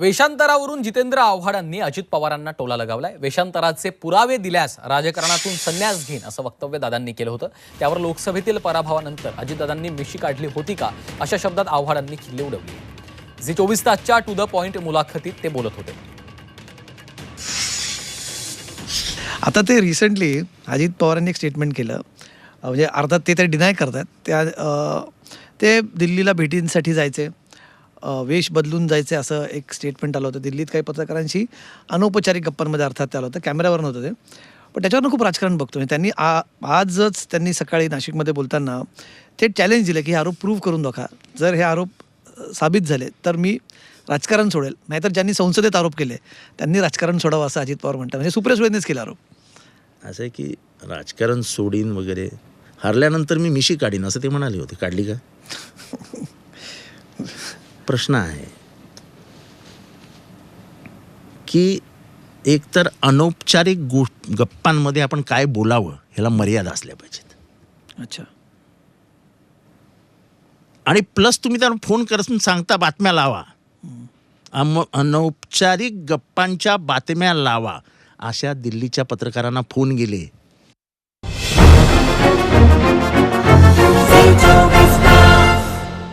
वेषांतरावरून जितेंद्र आव्हाडांनी अजित पवारांना टोला लगावलाय. वेषांतराचे पुरावे दिल्यास राजकारणातून संन्यास घेईन असं वक्तव्य दादांनी केलं होतं. त्यावर लोकसभेतील पराभवानंतर अजितदादांनी मिशी काढली होती का अशा शब्दात आव्हाडांनी खिल्ली उडवली. जी चोवीस तासच्या टू द पॉइंट मुलाखतीत ते बोलत होते. आता ते रिसेंटली अजित पवारांनी एक स्टेटमेंट केलं. म्हणजे अर्थात ते तरी डिनाय करतात. त्या ते दिल्लीला भेटींसाठी जायचे. वेश बदलून जायचे असं एक स्टेटमेंट आलं होतं. दिल्लीत काही पत्रकारांशी अनौपचारिक गप्पांमध्ये अर्थात ते आलं होतं. कॅमेऱ्यावर नव्हतं ते. पण त्याच्यावरनं खूप राजकारण बघतो. म्हणजे त्यांनी आ आजच त्यांनी सकाळी नाशिकमध्ये बोलताना ते चॅलेंज दिलं की हे आरोप प्रूव्ह करून दाखवा. जर हे आरोप साबित झाले तर मी राजकारण सोडेल. नाहीतर ज्यांनी संसदेत आरोप केले त्यांनी राजकारण सोडावं असं अजित पवार म्हणतात. म्हणजे सुप्रिया सुळेंनीच केला आरोप. असं आहे की राजकारण सोडीन वगैरे हारल्यानंतर मी मिशी काढीन असं ते म्हणाले होते. काढली का? प्रश्न आहे की एकतर अनौपचारिक गो गप्पांमध्ये आपण काय बोलावं ह्याला मर्यादा असल्या पाहिजेत. अच्छा. आणि प्लस तुम्ही त्यांना फोन करून सांगता बातम्या लावा. अनौपचारिक गप्पांच्या बातम्या लावा. अशा दिल्लीच्या पत्रकारांना फोन गेले